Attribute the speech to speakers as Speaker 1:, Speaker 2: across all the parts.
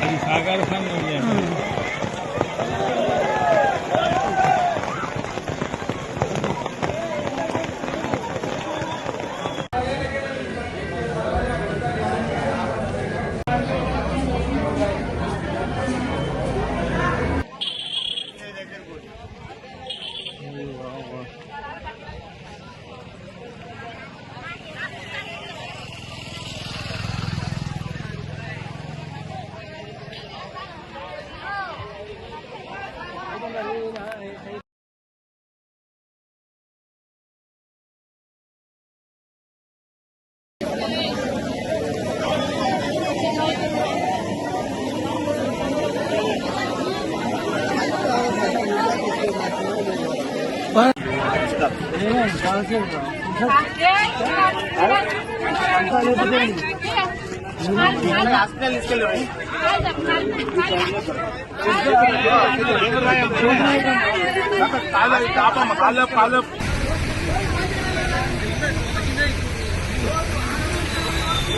Speaker 1: అది సహకార సంఘం హాస్పిటల్ తీసుకెళ్ళి కాళ్ళ కాళ్ళ కాళ్ళ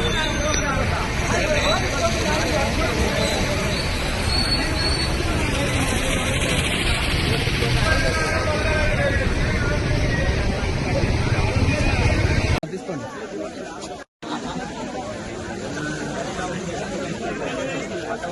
Speaker 2: ఎట్లా ఉంది రేవంత్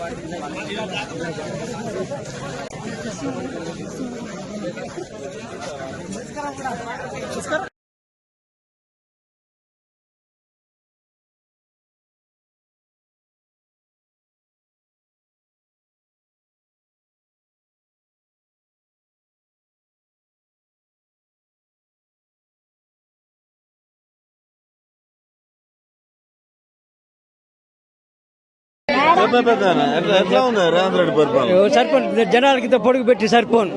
Speaker 3: సరిపోను జనాలకి ఇంత పొడుగు పెట్టి సరిపోను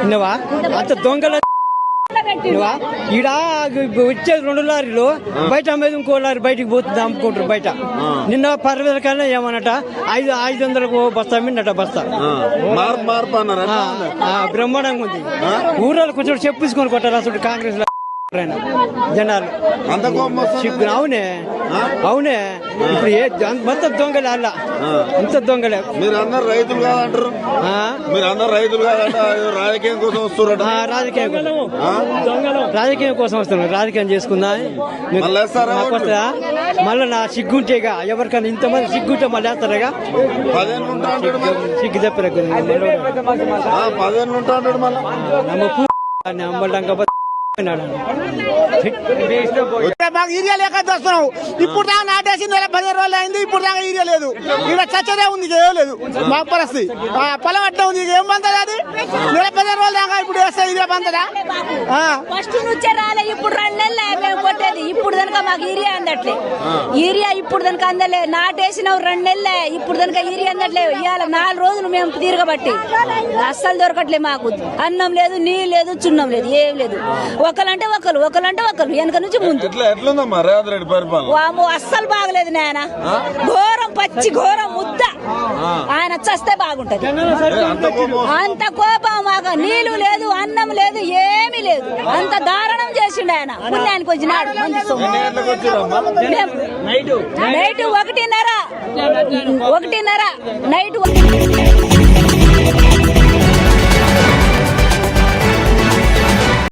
Speaker 3: విన్నవా? అంత దొంగల విన్నవా? ఈడ వచ్చేది రెండు లారీలు బయట అమ్మేది ఇంకో లారీ బయటికి పోతుంది అమ్ముకుంటారు బయట. నిన్న పర్వేల కన్నా ఏమన్నట? ఐదు ఐదు వందలకు బస్తా మిన్నట బస్తా. బ్రహ్మాండంగా ఉంది. ఊర్లో కొంచెం చెప్పుకొని కొట్టారు అసలు కాంగ్రెస్లో జనాలు. అవునే. అవునే. ఇప్పుడు ఏ మొత్తం దొంగలే అలా. అంత దొంగలే.
Speaker 2: మీరు అందరు రైతులు కాదంటారు?
Speaker 3: ఆ?
Speaker 2: మీరు అందరు రైతులు కాదంట రాజకీయం కోసం వస్తున్నారట.
Speaker 3: ఆ, రాజకీయం కోసం. రాజకీయం కోసం వస్తున్నాం రాజకీయం చేసుకుందా?
Speaker 2: మళ్ళీ వేస్తారా ఓట్లు?
Speaker 3: మళ్ళీ నా సిగ్గుంటేగా. ఎవరికైనా ఇంతమంది సిగ్గుంటే మళ్ళీ వేస్తారుగా? సిగ్గు
Speaker 2: ఉంటా అంటాడు మళ్ళీ.
Speaker 4: మాకు ఈరియా లేక వస్తున్నాం ఇప్పుడు దాకా నాటేసి నెల పదిహేను రోజులు అయింది ఇప్పుడు దాకా ఏరియా లేదు. ఇక్కడ చచ్చదే ఉంది చేయలేదు ఏం లేదు. మా పరిస్థితి. పొలం అట్లా ఉంది ఏం బందదా అది? నెల పదిహేను రోజులు దాకా ఇప్పుడు వేస్తే ఏరియా పంతదా
Speaker 5: ఫస్ట్ నుంచే రాలే ఇప్పుడు కొట్టేది ఇప్పుడు కనుక మాకు ఈరియా అందట్లే. ఈరియా ఇప్పుడు కనుక అందలే నాటేసినావు రెండు నెలలే ఇప్పుడు కనుక ఈరియా అందట్లే. ఇవాళ నాలుగు రోజులు మేము తిరగబట్టి. అస్సలు దొరకట్లే మాకు. అన్నం లేదు నీళ్ళు లేదు చున్నం లేదు ఏం లేదు. ఒకరంటే ఒకరు ఒకరంటే ఒకరు వెనక నుంచి ముందు. అస్సలు బాగలేదు నాయన. ఘోరం పచ్చి ఘోరం ముద్ద. ఆయన చస్తే బాగుంటది.
Speaker 2: అంత కోపం.
Speaker 5: అంత కోపం మాకు. నీళ్ళు లేదు అన్నం లేదు ఏమీ లేదు. అంత దారుణం చేసిండు ఆయన. పుణ్యానికి వచ్చినాడు. నైట్. ఒకటిన్నర. ఒకటిన్నర. నైట్